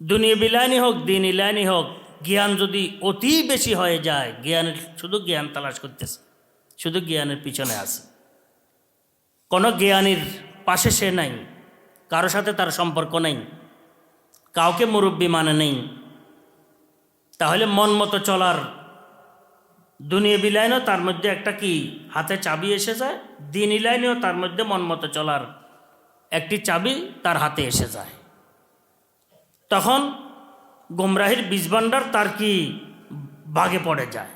দুনিয়া বিলাইনি হোক, দিন ইলাইনি হোক, জ্ঞান যদি অতি বেশি হয়ে যায়, জ্ঞানের, শুধু জ্ঞান তালাশ করতেছে, শুধু জ্ঞানের পিছনে আছে। কোনো জ্ঞানীর পাশে সে নাই, কারও সাথে তার সম্পর্ক নেই, কাউকে মুরব্বী মানে নেই। তাহলে মন মতো চলার দুনিয়া বিলাইনও তার মধ্যে একটা কি, হাতে চাবি এসে যায়, দিন ইলাইনেও তার মধ্যে মন মতো চলার একটি চাবি তার হাতে এসে যায়। তখন গোমরাহির বীজভাণ্ডার তার কি বাগে পড়ে যায়,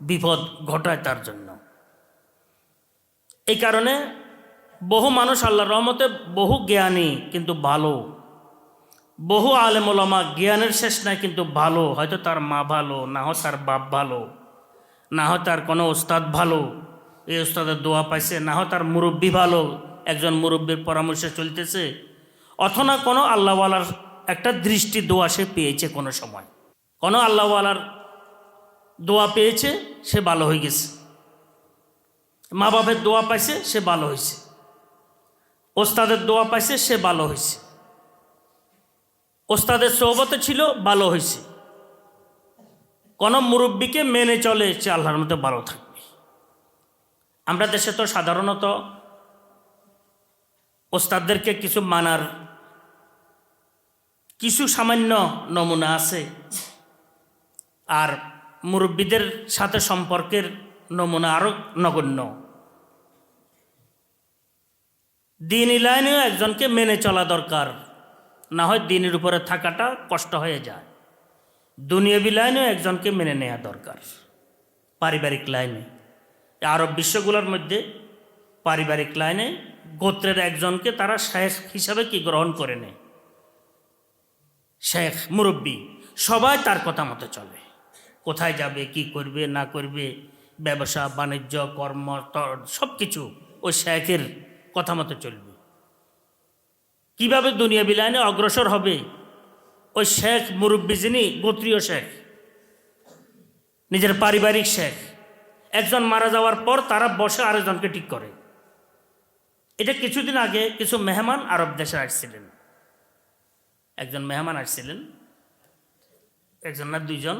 বিপদ ঘটায় তার জন্য। এই কারণে বহু মানুষ আল্লাহর রহমতে বহু জ্ঞানী কিন্তু ভালো। বহু আলেমোলামা জ্ঞানের শেষ নাই কিন্তু ভালো। হয়তো তার মা ভালো, না হয় তার বাপ ভালো, না হয় তার কোনো ওস্তাদ ভালো, এই ওস্তাদের দোয়া পাইছে, না হয় তার মুরব্বী ভালো, একজন মুরব্বীর পরামর্শে চলতেছে অথনা কোনো আল্লাহওয়ালার একটা দৃষ্টি দোয়া সে পেয়েছে কোনো সময়। কোনো আল্লাহওয়ালার দোয়া পেয়েছে, সে ভালো হয়ে গেছে। মা বাপের দোয়া পাইছে, সে ভালো হয়েছে। ওস্তাদের দোয়া পাইছে, সে ভালো হয়েছে। ওস্তাদের সৌবতে ছিল, ভালো হয়েছে। কোনো মুরব্বীকে মেনে চলে সে আল্লাহর মধ্যে ভালো থাকবে। আমরা দেশে তো সাধারণত ওস্তাদদেরকে কিছু মানার কিছু সামান্য নমুনা আছে। আর মুরব্বীদের সাথে সম্পর্কের নমুনা আরও নগণ্য। দিন ইলাইনেও একজনকে মেনে চলা দরকার। না হয় দিনের উপরে থাকাটা কষ্ট হয়ে যায়। দুনিয়াবি লাইনেও একজনকে মেনে নেওয়া দরকার। পারিবারিক লাইনে। আরব বিশ্বগুলোর মধ্যে পারিবারিক লাইনে গোত্রের একজনকে তারা শেষ হিসাবে কি গ্রহণ করে নেয়? শেখ মুরব্বী, সবাই তার কথা মতো চলে। কোথায় যাবে, কি করবে, না করবে, ব্যবসা, বাণিজ্য, কর্ম সব কিছু ওই শেখের কথা মতো চলবে। কীভাবে দুনিয়া বিলাইনে অগ্রসর হবে? ওই শেখ মুরব্বী যিনি, গোত্রীয় শেখ, নিজের পারিবারিক শেখ, একজন মারা যাওয়ার পর তারা বসে আরেকজনকে ঠিক করে। এটা কিছুদিন আগে কিছু মেহমান আরব দেশে আসছিলেন। একজন মেহমান আসছিলেন, একজন না দুইজন।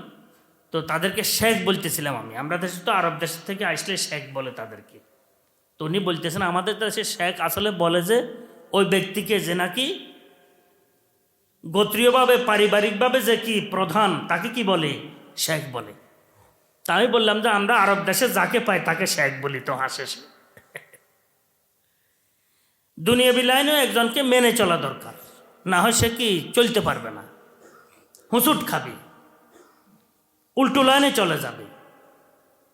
তো তাদেরকে শেখ বলতেছিলাম আমি। আমরা দেশে তো আরব দেশ থেকে আসলে শেখ বলে তাদেরকে। তো উনি বলতেছেন, আমাদের দেশে শেখ আসলে বলে যে, ওই ব্যক্তিকে যে নাকি গোত্রীয়ভাবে, পারিবারিকভাবে যে কি প্রধান, তাকে কি বলে? শেখ বলে। তা আমি বললাম যে, আমরা আরব দেশে যাকে পাই, তাকে শেখ বলি তো হাসে সে। দুনিয়া বিলাইনেও একজনকে মেনে চলা দরকার। না হয় সে কি চলতে পারবে না। হুঁচুট খাবে। উল্টো লাইনে চলে যাবে।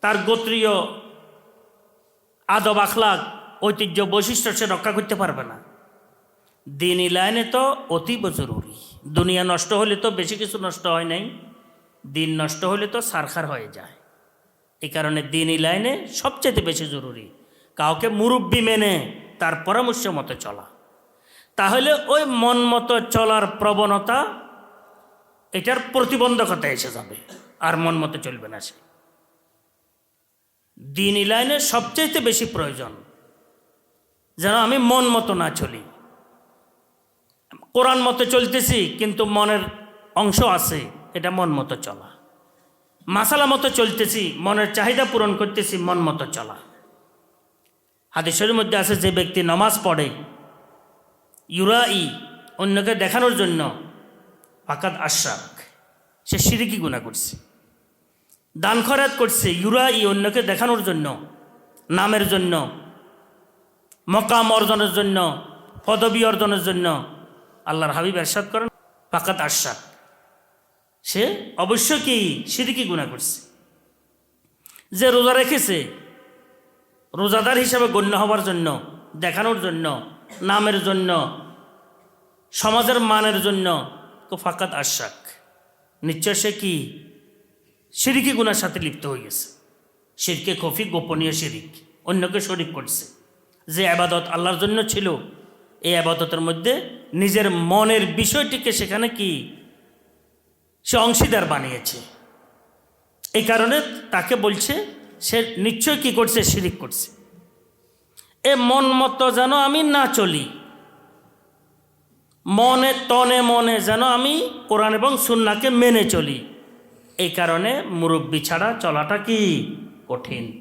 তার গোত্রীয় আদব আখলাক ঐতিহ্য, বৈশিষ্ট্য সে রক্ষা করতে পারবে না। দিনই লাইনে তো অতীব জরুরি। দুনিয়া নষ্ট হলে তো বেশি কিছু নষ্ট হয় নাই। দিন নষ্ট হলে তো সারখার হয়ে যায়। এই কারণে দিনই লাইনে সবচেয়ে বেশি জরুরি। কাউকে মুরব্বী মেনে তার পরামর্শ মতো চলা। তাহলে ওই মন মতো চলার প্রবণতা, এটার প্রতিবন্ধকতা এসে যাবে। আর মন মতো চলবে না সে। দিন লাইনে সবচাইতে বেশি প্রয়োজন, যেন আমি মন মতো না চলি। কোরআন মতো চলতেছি, কিন্তু মনের অংশ আছে, এটা মন মতো চলা। মাসালা মতো চলতেছি, মনের চাহিদা পূরণ করতেছি, মন মতো চলা। হাদিসের মধ্যে আছে, যে ব্যক্তি নমাজ পড়ে ইউরা ই অন্যকে দেখানোর জন্য ফাকাদ আশাক সে সিরিকি গুণা করছে। দান খরাত করছে ইউরা ই অন্যকে দেখানোর জন্য, নামের জন্য, মকাম অর্জনের জন্য, পদবী অর্জনের জন্য আল্লাহর হাবিব এরশাদ করেন ফাকাত আশাক সে অবশ্যই কি সিরিকি গুণা করছে? যে রোজা রেখেছে, রোজাদার হিসাবে গণ্য হওয়ার জন্য, দেখানোর জন্য নামের জন্য, সমাজের মানের জন্য ফাকাত আশাক। নিশ্চয় সে কি? সিরিকি গুণার সাথে লিপ্ত হয়ে গেছে। শিরকে খফি গোপনীয় শিরিক অন্যকে শরিক করছে। যে আবাদত আল্লাহর জন্য ছিল, এই আবাদতের মধ্যে নিজের মনের বিষয়টিকে সেখানে কি? সে অংশীদার বানিয়েছে। এই কারণে তাকে বলছে, সে নিশ্চয় কি করছে? শিরিক করছে। এ মন মতো যেন আমি না চলি। মনে তনে মনে যেন আমি কোরআন এবং সুন্নাকে মেনে চলি। এই কারণে মুরব্বী ছাড়া চলাটা কি কঠিন?